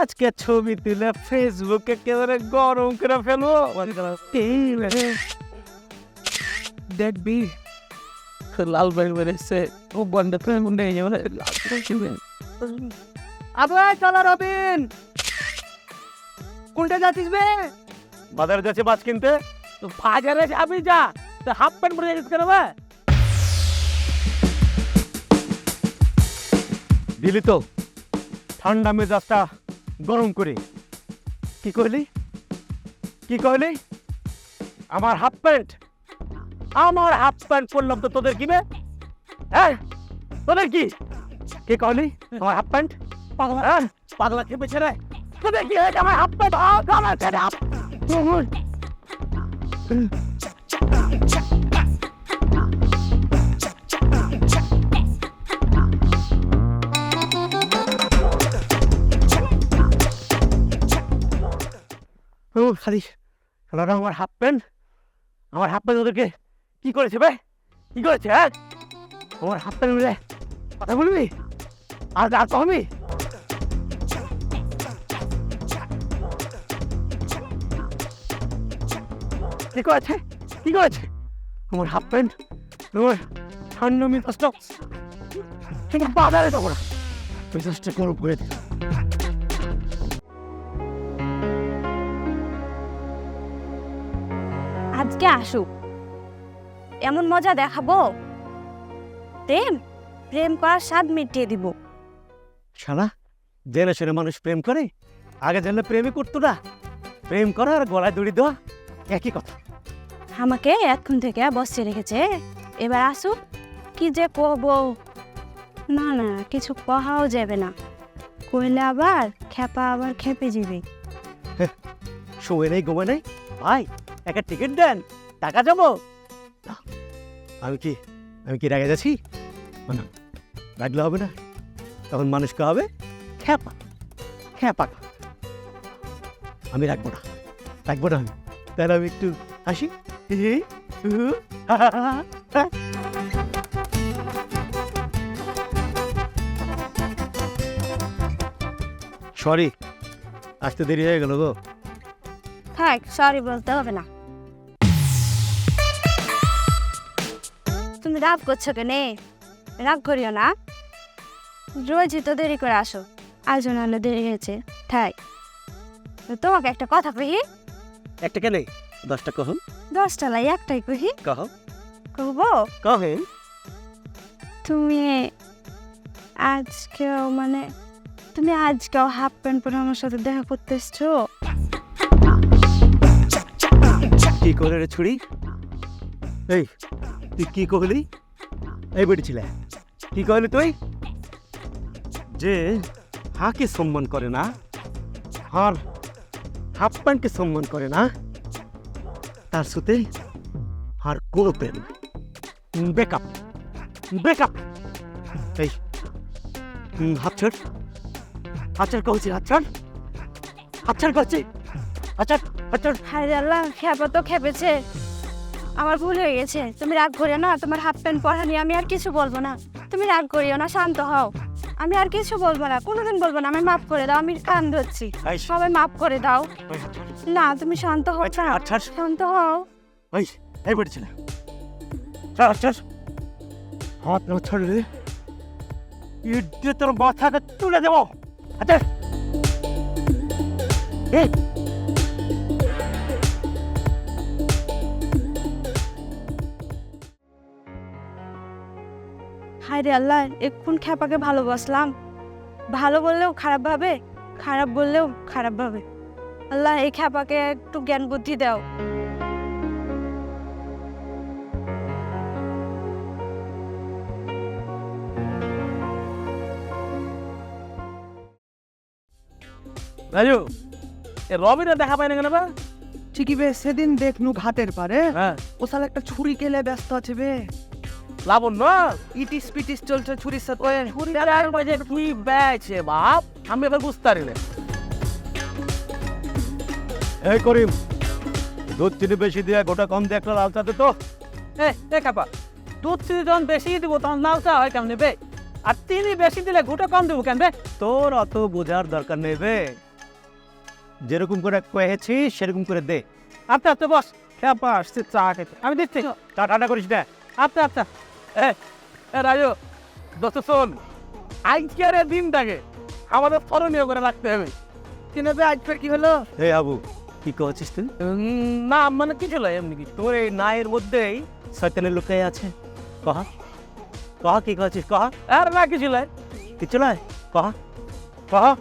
আজকে ছবি তুলে ফেসবুকে একেবারে গরম করে ফেলব। দেখবি লাল বেল বেড়েছে। ও বন্ডে তো মুন্ডে যাবে আবার চলো রবিন। কোনটা যাচ্ছিস বে? বাজারে যাচ্ছে মাছ কিনতে। তো বাজারে যাবি যা। তো হাফ প্যান্ট পরে যাচ্ছিস কেন দিলি তো? ঠান্ডা মেজাজটা গরম করে। কি কইলি? কি কইলি? আমার হাফ প্যান্ট। আমার হাফ প্যান্ট পরলাম তো তোদের কি বে? হ্যাঁ? তোদের কি? কে কইলি? আমার হাফ প্যান্ট? পাগলা হ্যাঁ? পাগলা খেপেছে রে? তোদের কি হয়েছে? আমার হাফ প্যান্ট আমার ছেড়ে হাফ খালি খালারা আমার হাফ প্যান্ট আমার হাফ প্যান্ট ওদেরকে কি করেছে ভাই কি করেছে হ্যাঁ? আমার হাফ প্যান্ট মিলে কথা বলবি? আর আর কমবি কি করেছে? কি করেছে? আমার হাফ প্যান্ট আমার ঠান্ডা কিন্তু বাজারে দেবো না মিজাজটা গরম করে দিল আজকে আসুক। এমন মজা দেখাবো? প্রেম প্রেম করার স্বাদ মিটিয়ে দিব। শালা জেনে শুনে মানুষ প্রেম করে? আগে জানলে প্রেমই করতো না। প্রেম করা আর গলায় দড়ি দেওয়া একই কথা। আমাকে এখন থেকে বসে রেখেছে। এবার আসুক কি যে কব না না কিছু কহাও যাবে না। কইলে আবার খেপা আবার খেপে যাবে। শোয়ে নেই ঘুমে নেই? ভাই একটা টিকিট দেন টাকা যাব আমি কি আমি কি রেগে যাচ্ছি? না রাখলে হবে না? তখন মানুষকে হবে? খ্যাপা খ্যাপা। আমি রাখব না রাখব না আমি। তাহলে আমি একটু হাসি। সরি আসতে দেরি হয়ে গেল গো। থাক সরি বলতে হবে না। তুমি রাগ করছ কেনে? রাগ করিও না। রোজই তো দেরি করে আসো। আজও নাহলে দেরি হয়েছে। থাক তো তোমাকে একটা কথা কহি। একটা কেনে? দশটা কহন। দশটা লাই একটাই কহি। কহ। কহবো কহেন। তুমি আজকেও মানে তুমি আজকেও হাফ প্যান্ট পরে আমার সাথে দেখা করতে এসছো? কি করে রে ছুরি? এই তুই কি কহলি এই বেটি ছিলে, কি কহলি তুই? যে হাকে সম্মান করে না, আর হাফ প্যান্টকে সম্মান করে না, তার সাথে আর কোনো প্রেম বেকআপ বেকআপ এই হাত ছাড়। হাত ছাড় কহছি হাত ছাড়। হাত ছাড় কহছি হাত ছাড় হাত ছাড়। আল্লাহ, খেপা তো খেপেছে। আমার ভুল হয়ে গেছে। তুমি রাগ করিও না তোমার হাফ প্যান্ট পরা নিয়ে আমি আর কিছু বলব না। তুমি রাগ করিও না শান্ত হও। আমি আর কিছু বলব না কোনোদিন বলব না আমি মাফ করে দাও আমি কান ধরছি। সবাই মাফ করে দাও। না তুমি শান্ত হও আচ্ছা, না আচ্ছা। শান্ত হও। ওই এই বেটি ছিলে। ছাড় ছাড় হাত না ছাড় রে। ইডে তোর মাথাটা তুলে দেবো। আচ্ছা। এই। হায় রে আল্লাহ এক্ষুন খেপাকে ভালোবাসলাম। ভালো বললেও খারাপ ভাবে খারাপ বললেও খারাপ ভাবে। আল্লাহ এই খ্যাপাকে একটু জ্ঞান বুদ্ধি দাও। রাজু এ রবিরা দেখা পায় না কেন বা? ঠিকই বে সেদিন দেখ দেখনু ঘাটের পারে। হ্যাঁ। ও সালে একটা ছুরি কেলে ব্যস্ত আছে বে। লাবণ্য ইটিস পিটিস চলছে ছুরির সাথে। ওই ছুরিটার মাঝে কি বেছে বাপ আমি এবার বুঝতে পারি না এই করিম দুধ চিনি বেশি দিয়ে গোটা কম দিয়ে একটা লাল চাতে তো। এ কাপা দুধ চিনি যখন বেশি দিব তখন চা হয় কেমন বে? আর চিনি বেশি দিলে ঘুটে কম দেবো কেন বে? তোর অত বোঝার দরকার নেই বে। যেরকম করে কয়েছি সেরকম করে দে। আচ্ছা আচ্ছা বস। খেপা আসছে চা খেতে। আমি দিচ্ছি। ঠান্ডা করিস না আচ্ছা আচ্ছা। এ এ রাজু দোস্ত শোন আজকের দিনটাকে আমাদের স্মরণীয় করে রাখতে হবে কিনে বে আজকের কি হলো হে আবু কি কহছিস তুই না মানে কিছু নয় এমনি কিছু তোর এই নায়ের মধ্যেই শয়তানের লুকাই আছে কহা কহা কি কহছিস কহা আর না কিছু নয় কিছু নয় কহা কহা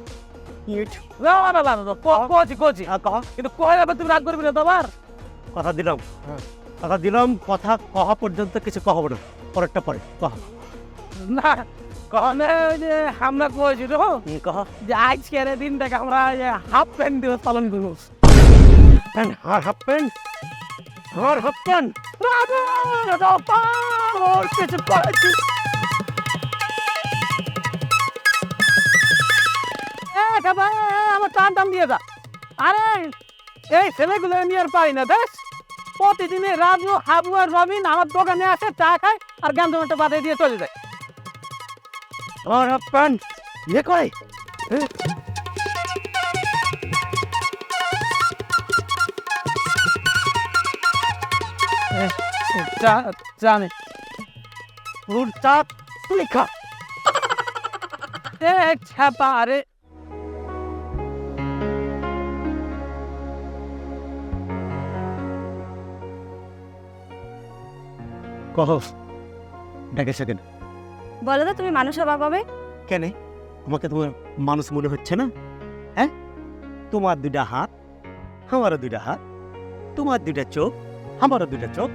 না না না ক- কছি আ, কহা কিন্তু কয় তুমি রাগ করবি না তোমার কথা দিলাম কথা দিলাম কথা কহা পর্যন্ত কিছু কহব না। পরেরটা পরে কহ। না কনে যে আমরা হুম, কহা। যে আজকের দিনটাকে আমরা হাফ প্যান্ট দিবস পালন করব। প্যান্ট আর হাফ প্যান্ট? Half pant? কিছু করেছি আমার টান টান দিয়ে যা। আরে এই ছেলেগুলো নিয়ে আর পাই না দেখ। প্রতিদিনে রাজু হাবু আর রবিন আমার দোকানে আসে চা খায় আর গান একটা বাদে দিয়ে চলে যায়। আর হাফ প্যান্ট ইয়ে করে। চা জানে ওর চাপ তুই খা। এ ছাপা আরে। কহ। ডেকেছে কেন? বলো তো তুমি মানুষ হবা কবে? কেন? আমাকে তোমার মানুষ মনে হচ্ছে না? হ্যাঁ? তোমার দুইটা হাত আমারও দুইটা হাত তোমার দুইটা চোখ আমারও দুইটা চোখ।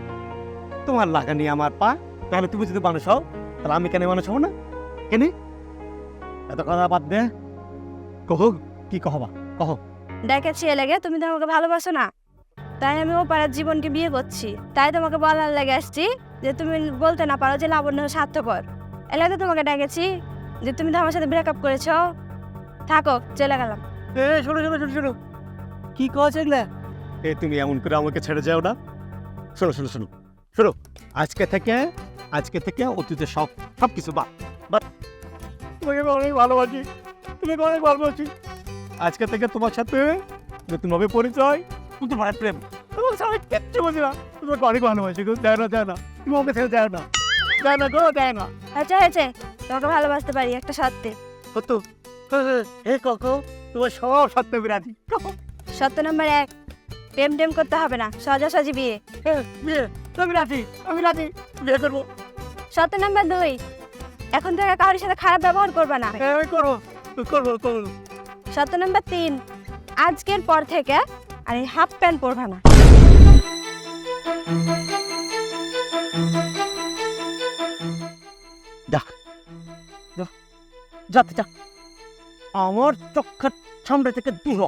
তোমার লাগানি আমার পা তাহলে তুমি যদি মানুষ হও তাহলে আমি কেন মানুষ হব না? কেন? এত কথা বাদ দে। কহ কি কহবা? কহ। ডেকেছি এ লেগে তুমি তো আমাকে ভালোবাসো না। তাই আমি ও পাড়ার জীবনকে বিয়ে করছি। তাই তোমাকে বলার লেগে আসছি। যে তুমি বলতে না পারো যে লাবণ্য স্বার্থপর। এলাকা তোমাকে ডেকেছি যে তুমি তো আমার সাথে ব্রেকআপ করেছ। থাকো চলে গেলাম। এ শোনো শোনো শোনো শোনো। কি কছ এগুলা? এ তুমি এমন করে আমাকে ছেড়ে যাও না। শোনো শোনো শোনো শোনো আজকে থেকে আজকে থেকে অতীতে সব সব কিছু বাদ। বাদ। তোমাকে আমি অনেক ভালোবাসি তোমাকে অনেক ভালোবাসি। আজকে থেকে তোমার সাথে নতুনভাবে পরিচয় তোমার প্রেম। তোমার সাথে কিচ্ছু বুঝি না। তোমাকে অনেক ভালোবাসি দেয় না দেয় না তুমি আমাকে ছেড়ে যায় না। দেয় না গো দেয় না। আচ্ছা হয়েছে। তোমাকে ভালোবাসতে পারি একটা সত্যি। কত হে কাকু তোমার সব সত্য বিরাজি। সত্য নম্বর এক প্রেম টেম করতে হবে না সজাসজি বিয়ে। বিয়ে আমি রাজি আমি রাজি বিয়ে করব। সত্য নম্বর দুই এখন থেকে কারোর সাথে খারাপ ব্যবহার করবে না। হ্যাঁ করব করব করব। সত্য নম্বর তিন আজকের পর থেকে আর এই হাফ প্যান্ট পরবে না। যাতে যা। আমার চক্ষের সামনে থেকে দূর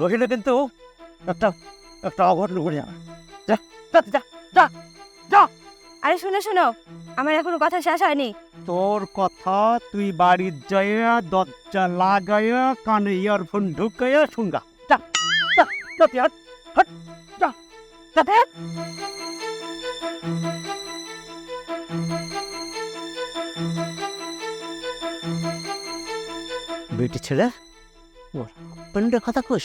রহিলে কিন্তু একটা একটা অঘটন ঘটে যাবে যা যাতে যা যা আরে শুনে শুনো আমার এখনও কথা শেষ হয়নি। তোর কথা তুই বাড়ির যাইয়া দরজা লাগাইয়া কানে ইয়ারফোন ঢুকাইয়া শুনগা। যা যা যাতে হাট হাট যা। বেটি ছেলে? ওর হাজবেন্ডের কথা কোস।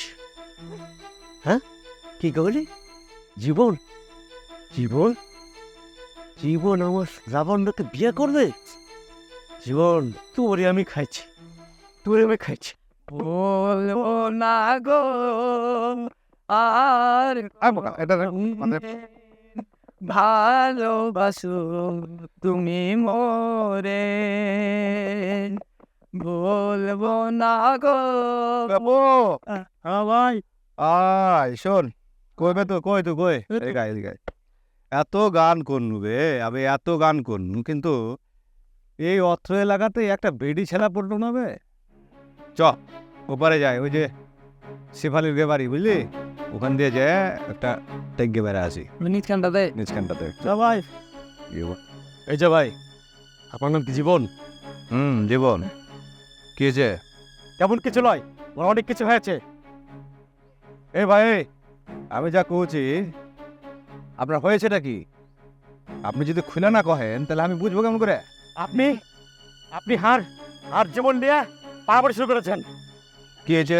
হ্যাঁ? কি কহলি জীবন। জীবন? জীবন আমার লাবণ্যকে বিয়ে করবে? জীবন তোরে আমি খাইছি। তোরে আমি খাইছি। বলব না গো আর এটা মানে ভালোবাসো তুমি মোরে। বলব না গো। বাবু হ্যাঁ ভাই আয় শোন কইবে তো কই তো কই? এদিকে আয়। এত গান করনু বে আমি এত গান করনু কিন্তু এই অত্র এলাকাতে একটা বেডি ছেলা পড়ল না বে? চ ওপারে যায় ওই যে শেফালির গে বাড়ি বুঝলি? ওখান দিয়ে যায় একটা টেঙ্গে বেড়ে আসি। নিচখানটা দে নিচখানটাতে। যা ভাই। এই যে ভাই আপনার নাম কি জীবন? হুম জীবন। কি হয়েছে তেমন কিছু নয় ওর অনেক কিছু হয়েছে। এ ভাই আমি যা কହୁছি আপনার হয়েছেটা কি? আপনি যদি খুলে না কহেন তাহলে আমি বুঝব কেমন করে? আপনি আপনি হার হার যেমন নিয়ে পারাপারি শুরু করেছেন। কি হয়েছে?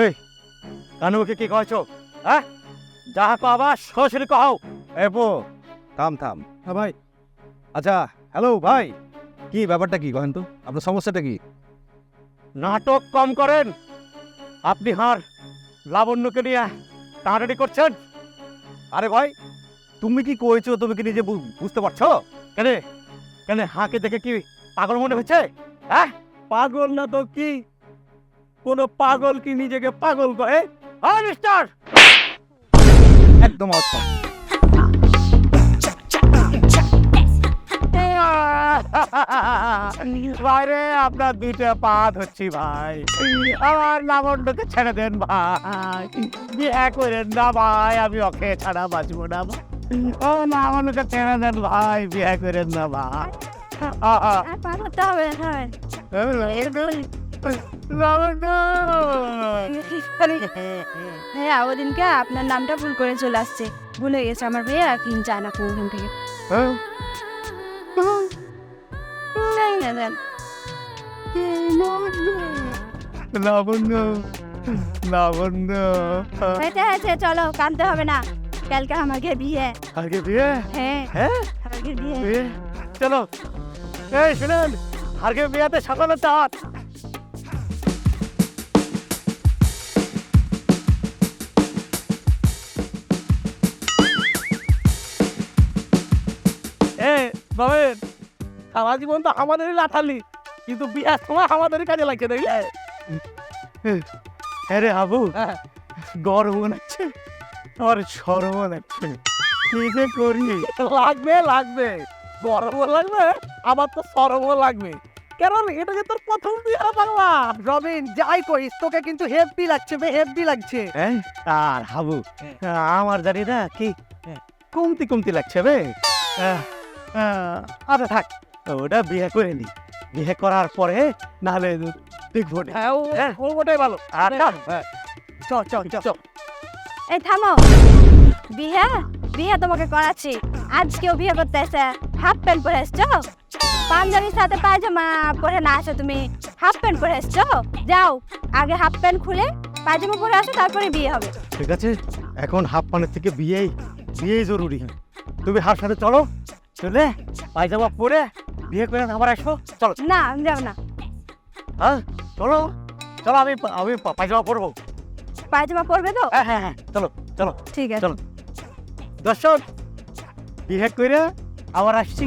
এই কানুকে কি কয়েছ? হ্যাঁ? যাহা কবা সরাসরি কও এ পো থাম থাম। হ্যাঁ ভাই। আচ্ছা হ্যালো ভাই। কি ব্যাপারটা কি কহেন তো? আপনার সমস্যাটা কি? নাটক কম করেন। আপনি হার লাবণ্যকে নিয়ে টানাটানি করছেন। আরে ভাই তুমি কি কইছো তুমি কি নিজে বু- বুঝতে পারছ? কেন? কেন হাঁকে দেখে কি পাগল মনে হচ্ছে হ্যাঁ? পাগল না তো কি? কোনো পাগল কি নিজেকে পাগল কহে হ্যাঁ মিস্টার! একদম অসম। বাইরে আপনার দুইটা পা ধরছি ভাই। আমার লাবণ্যকে ছেড়ে দেন ভাই। বিয়ে করেন না ভাই আমি ওকে ছাড়া বাঁচবো না ও লাবণ্যকে ছেড়ে দেন ভাই বিয়ে করেন না ভাই। হ্যাঁ ওদিনকে আপনার নামটা ভুল করে চলে আসছে। ভুলে গেছে আমার ভাইয়া এখন যায় না কোনখান থেকে। হ্যাঁ? লাবণ্য লাবণ্য চলো কানতে হবে না। কালকে আমাকে বিয়ে। বিয়ে? হ্যাঁ। হ্যাঁ? বিয়ে। চলো। এই শুনেন আগে বিয়েতে সকালে চাঁদ এ বাবেন সারা জীবন তো আমাদেরই লাঠালি। কিন্তু বিয়ার সময় আমাদেরই কাজে লাগছে দেখলে আরে আবু হ্যাঁ। গরম লাগছে আমার সরম লাগছে কি যে করি? লাগবে লাগবে। গরমও লাগবে আবার তো সরমও লাগবে। কেন এটা যে তোর প্রথম বিয়ে বাংলা রবিন যাই করিস তোকে কিন্তু হেভি লাগছে বে হেভি লাগছে। হ্যাঁ আর হাবু আমার জানি না কি কমতি কমতি লাগছে বে। আচ্ছা থাক। ওটা বিয়ে করে নি। বিয়ে করার পরে নাহলে দেখব না। হ্যাঁ ওটাই ভালো। আচ্ছা হ্যাঁ। চল চল চল। এই থামো। বিয়ে? বিয়ে তোমাকে করাচ্ছি। আজকেও বিয়ে করতে এসে হাফ প্যান্ট পরে এসছো? পাঞ্জাবির সাথে পায়জামা পরে না আসো তুমি। হাফ প্যান্ট পরে এসছো? যাও। আগে হাফ প্যান্ট খুলে পায়জামা পরে আসো তারপরে বিয়ে হবে। ঠিক আছে। এখন হাফ পানের থেকে বিয়েই বিয়েই জরুরি। তুমি হার সাথে চলো। চলে পায়জামা পরে বিয়ে করে আবার আসো চলো না আমি যাব না। হ্যাঁ চলো চলো আমি আমি পায়জামা পরবো। পায়জামা পরবে তো? হ্যাঁ হ্যাঁ হ্যাঁ চলো চলো ঠিক আছে। চলো। দর্শক বিয়ে করে আবার আসছি।